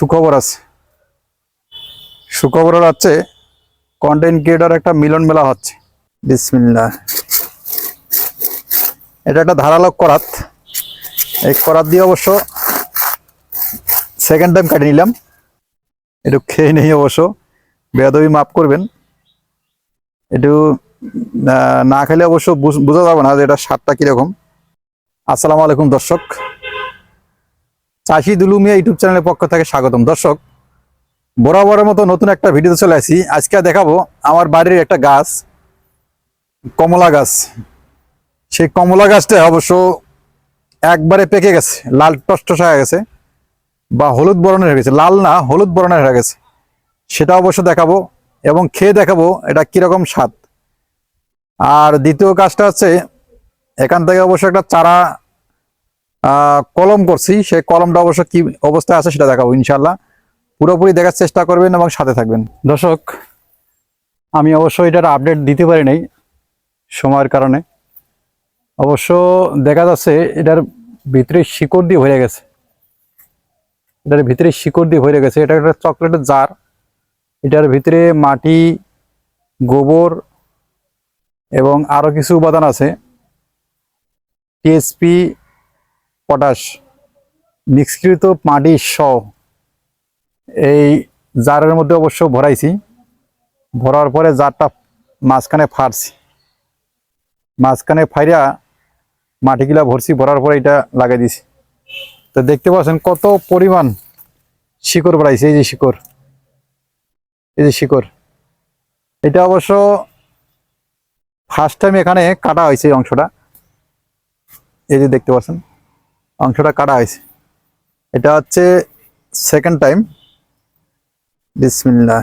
সুখবর আছে। সুখবর হচ্ছে কন্টেন্ট ক্রিয়েটর একটা মিলন মেলা হচ্ছে। বিসমিল্লাহ। এটা একটা ধারালো করাত। এই করাত দিয়ে অবশ্য সেকেন্ড টাইম কাটে নিলাম। একটু খেয়ে নেই অবশ্য। বেয়াদবি মাফ করবেন। একটু না খেলে অবশ্য বুঝ- বোঝা যাবে না যে এটা স্বাদটা কীরকম। আসসালামু আলাইকুম দর্শক। চাষি দুলুমিয়া ইউটিউব চ্যানেলের পক্ষ থেকে স্বাগতম। দর্শক, বরাবরের মতো নতুন একটা ভিডিওতে চলে আসি। আজকে দেখাবো আমার বাড়ির একটা গাছ, কমলা গাছ। সেই কমলা গাছটা অবশ্য একবারে পেকে গেছে, লাল টসটসা হয়ে গেছে বা হলুদ বরণের হয়ে গেছে। লাল না, হলুদ বরণের হয়ে গেছে। সেটা অবশ্য দেখাবো এবং খেয়ে দেখাবো এটা কীরকম স্বাদ। আর দ্বিতীয় কাজটা হচ্ছে, এখান থেকে অবশ্য একটা চারা কলম করছি সেই কলমটা অবশ্য কি অবস্থায় আছে সেটা দেখাবো ইনশাল্লাহ পুরোপুরি দেখার চেষ্টা করবেন এবং সাথে থাকবেন। দর্শক, আমি অবশ্য এটার আপডেট দিতে পারি নাই সময়ের কারণে। অবশ্য দেখা যাচ্ছে এটার ভিতরে শিকড় দিয়ে ভরে গেছে। এটার ভিতরে শিকড় দিয়ে ভরে গেছে। এটা একটা চকলেটের জার। এটার ভিতরে মাটি, গোবর এবং আরও কিছু উপাদান আছে। টিএসপি পটাশ মিক্সকৃত মাটি সহ। এই জারের মধ্যে অবশ্য ভরাইছি। ভরার পরে জারটা মাঝখানে ফাড়ছি। মাঝখানে ফাইরা মাটিগুলা ভরছি, ভরার পরে এটা লাগাই দিছি। তো দেখতে পাচ্ছেন কত পরিমাণ শিকড় বাড়াইছে, এই যে শিকড়। এই যে শিকড়। এটা অবশ্য ফার্স্ট টাইম এখানে কাটা হয়েছে এই অংশটা। এই যে দেখতে পাচ্ছেন। অংশটা কাটা হয়েছে। এটা হচ্ছে সেকেন্ড টাইম বিসমিল্লাহ।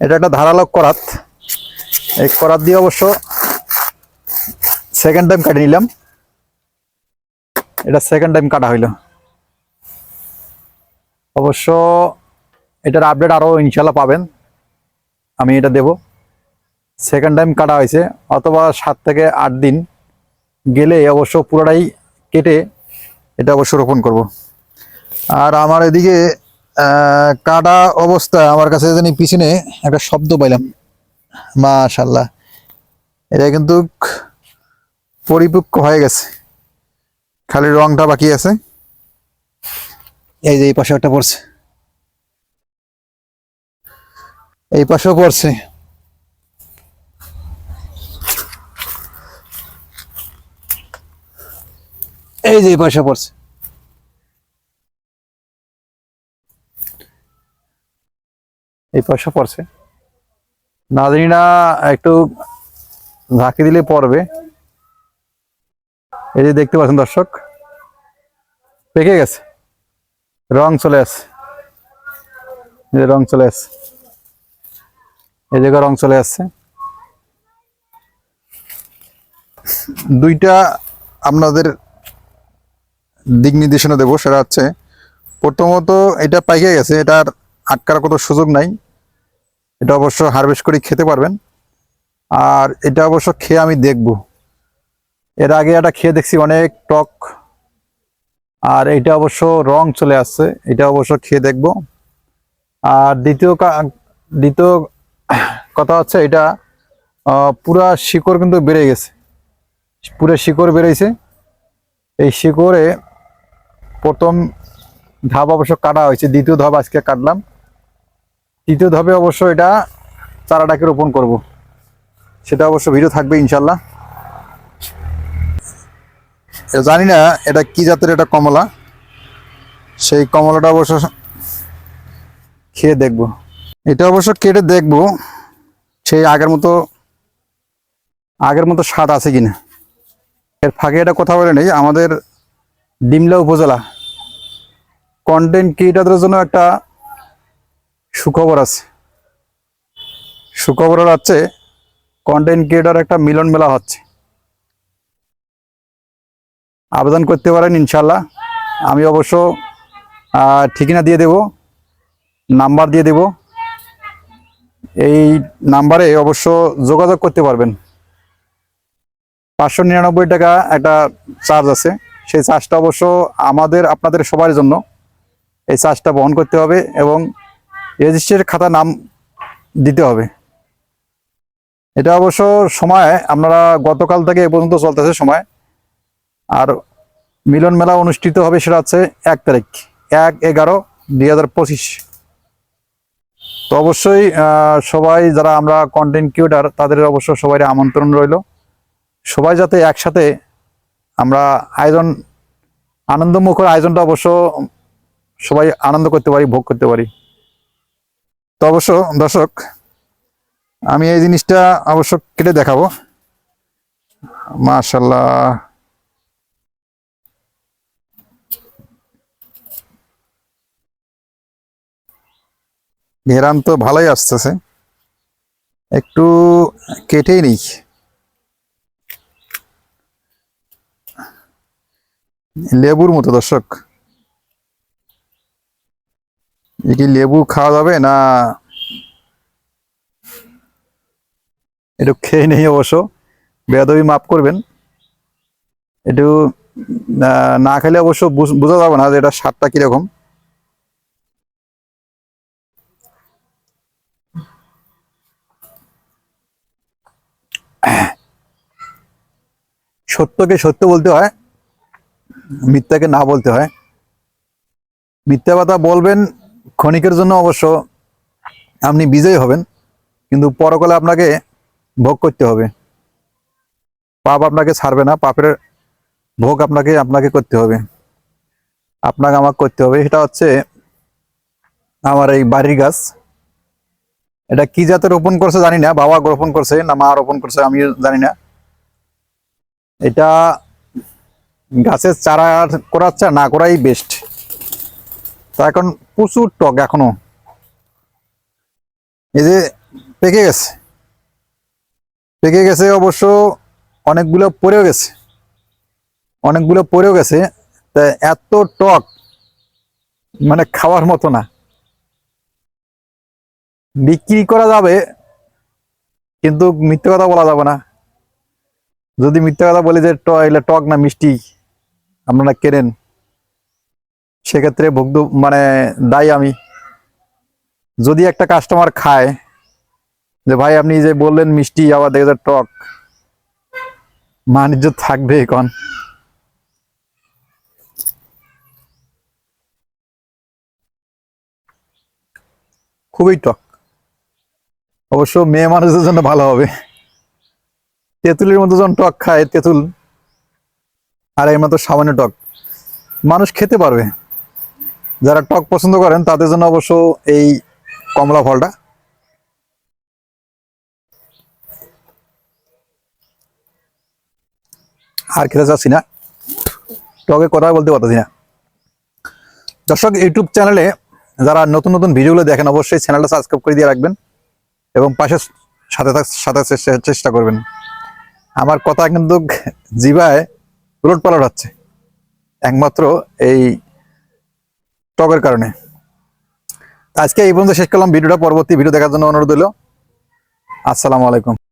এটা একটা ধারালো করাত। এই করাত দিয়ে অবশ্য সেকেন্ড টাইম কাটে নিলাম। এটা সেকেন্ড টাইম কাটা হইল। অবশ্য এটার আপডেট আরও ইনশাল্লাহ পাবেন। আমি এটা দেব। সেকেন্ড টাইম কাটা হয়েছে, অথবা সাত থেকে আট দিন। গেলে অবশ্য পুরোটাই কেটে এটা অবশ্য রোপণ করব। আর আমার এদিকে কাটা অবস্থা আমার কাছে জানি পিছনে একটা শব্দ পাইলাম। মাশাল্লাহ এটা কিন্তু পরিপক্ক হয়ে গেছে। খালি রংটা বাকি আছে। এই যে এই পাশে একটা পড়ছে। এই পাশেও পড়ছে। এই যে পাশে পড়ছে। এই পাশে পড়ছে। না জানি না একটু ঝাঁকি দিলে পড়বে। এই যে দেখতে পাচ্ছেন দর্শক, পেকে গেছে। রং চলে আসছে। রং চলে আসছে। এই জায়গায় রং চলে আসছে। দুইটা আপনাদের দিক নির্দেশনা দেবো সেটা হচ্ছে, প্রথমত এটা পাইকে গেছে, এটার আটকার কোনো সুযোগ নাই। এটা অবশ্য হারভেস্ট করে খেতে পারবেন। আর এটা অবশ্য খেয়ে আমি দেখব। এর আগে এটা খেয়ে দেখছি অনেক টক। আর এটা অবশ্য রং চলে আসছে, এটা অবশ্য খেয়ে দেখব। আর দ্বিতীয় দ্বিতীয় কথা হচ্ছে এটা পুরা শিকড় কিন্তু বেড়ে গেছে। পুরো শিকড় বেড়েছে। এই শিকড়ে প্রথম ধাপ অবশ্য কাটা হয়েছে, দ্বিতীয় ধাপ আজকে কাটলাম। তৃতীয় ধাপে অবশ্য এটা চারাটাকে রোপণ করব। সেটা অবশ্য ভিডিও থাকবে ইনশাল্লাহ জানি না এটা কি জাতের এটা কমলা। সেই কমলাটা অবশ্য খেয়ে দেখব। এটা অবশ্য কেটে দেখব সেই আগের মতো আগের মতো স্বাদ আছে কিনা। এর ফাঁকে এটা কথা বলে নেই, আমাদের ডিমলা উপজেলা। কন্টেন্ট ক্রিয়েটারদের জন্য একটা সুখবর আছে। সুখবর হচ্ছে কন্টেন্ট ক্রিয়েটার একটা মিলন মেলা হচ্ছে। আবেদন করতে পারেন ইনশাল্লাহ আমি অবশ্য ঠিকানা দিয়ে দেব, নাম্বার দিয়ে দেব। এই নাম্বারে অবশ্য যোগাযোগ করতে পারবেন। পাঁচশো নিরানব্বই টাকা একটা চার্জ আছে। সেই চার্জটা অবশ্য আমাদের, আপনাদের সবার জন্য এই চাষটা বহন করতে হবে এবং রেজিস্ট্রের খাতা নাম দিতে হবে। এটা অবশ্য সময়, আপনারা গতকাল থেকে এ পর্যন্ত চলতেছে সময়। আর মিলন মেলা অনুষ্ঠিত হবে সেটা হচ্ছে এক তারিখ, এক এগারো দুই হাজার পঁচিশ। তো অবশ্যই সবাই যারা আমরা কন্টেন্ট ক্রিয়েটার তাদের অবশ্য সবাই আমন্ত্রণ রইল। সবাই যাতে একসাথে আমরা আয়োজন, আনন্দমুখর আয়োজনটা অবশ্য সবাই আনন্দ করতে পারি, ভোগ করতে পারি। তো অবশ্য দর্শক, আমি এই জিনিসটা অবশ্য কেটে দেখাবো। মাশাল্লাহ ঘেরান তো ভালোই আসতেছে। একটু কেটেই নেই। লেবুর মতো, দর্শক। এ কি লেবু খাওয়া যাবে না? একটু খেয়ে নেই অবশ্য। বেদবি মাফ করবেন। একটু না খেলে অবশ্য বোঝা যাবে না যে এটা স্বাদটা কীরকম। সত্যকে সত্য বলতে হয় মিথ্যাকে না বলতে হয়। মিথ্যা কথা বলবেন ক্ষণিকের জন্য অবশ্য আপনি বিজয়ী হবেন, কিন্তু পরকালে আপনাকে ভোগ করতে হবে। পাপ আপনাকে ছাড়বে না, পাপের ভোগ আপনাকে আপনাকে করতে হবে। আপনাকে আমাকে করতে হবে। সেটা হচ্ছে আমার এই বাড়ির গাছ। এটা কি জাতের রোপণ করছে জানি না, বাবা রোপণ করছে না মা রোপণ করছে আমি জানি না। এটা গাছের চারা করার চা না করাই বেস্ট তা এখন প্রচুর টক এখনও। এই যে পেকে গেছে। পেকে গেছে অবশ্য অনেকগুলো পড়েও গেছে। অনেকগুলো পড়েও গেছে। তা এত টক মানে খাওয়ার মতো না। বিক্রি করা যাবে, কিন্তু মিথ্যে কথা বলা যাবে না। যদি মিথ্যে কথা বলি যে টক না মিষ্টি? আপনারা কেনেন? সেক্ষেত্রে ভুগ্ধ মানে দায়ী আমি। যদি একটা কাস্টমার খায়, যে ভাই আপনি যে বললেন মিষ্টি, আবার দেখে টক বাণিজ্য থাকবে এখন। খুবই টক। অবশ্য মেয়ে মানুষের জন্য ভালো হবে। তেঁতুলের মতো যখন টক খায়, তেঁতুল আর এর মতো সামান্য টক। মানুষ খেতে পারবে। যারা টক পছন্দ করেন, তাদের জন্য অবশ্য এই কমলা ফলটা। আর খেতে চাচ্ছি না। টকে কথা বলতে পারতেছি না। দর্শক, ইউটিউব চ্যানেলে যারা নতুন নতুন ভিডিওগুলো দেখেন, অবশ্যই চ্যানেলটা সাবস্ক্রাইব করে দিয়ে রাখবেন এবং পাশে সাথে সাথে চেষ্টা- করবেন। আমার কথা কিন্তু জিভায় উলট পালট হচ্ছে। একমাত্র এই টকের কারণে। আজকে এই পর্যন্ত শেষ করলাম। ভিডিওটা পরবর্তী ভিডিও দেখার জন্য অনুরোধ হলো আসসালামু আলাইকুম।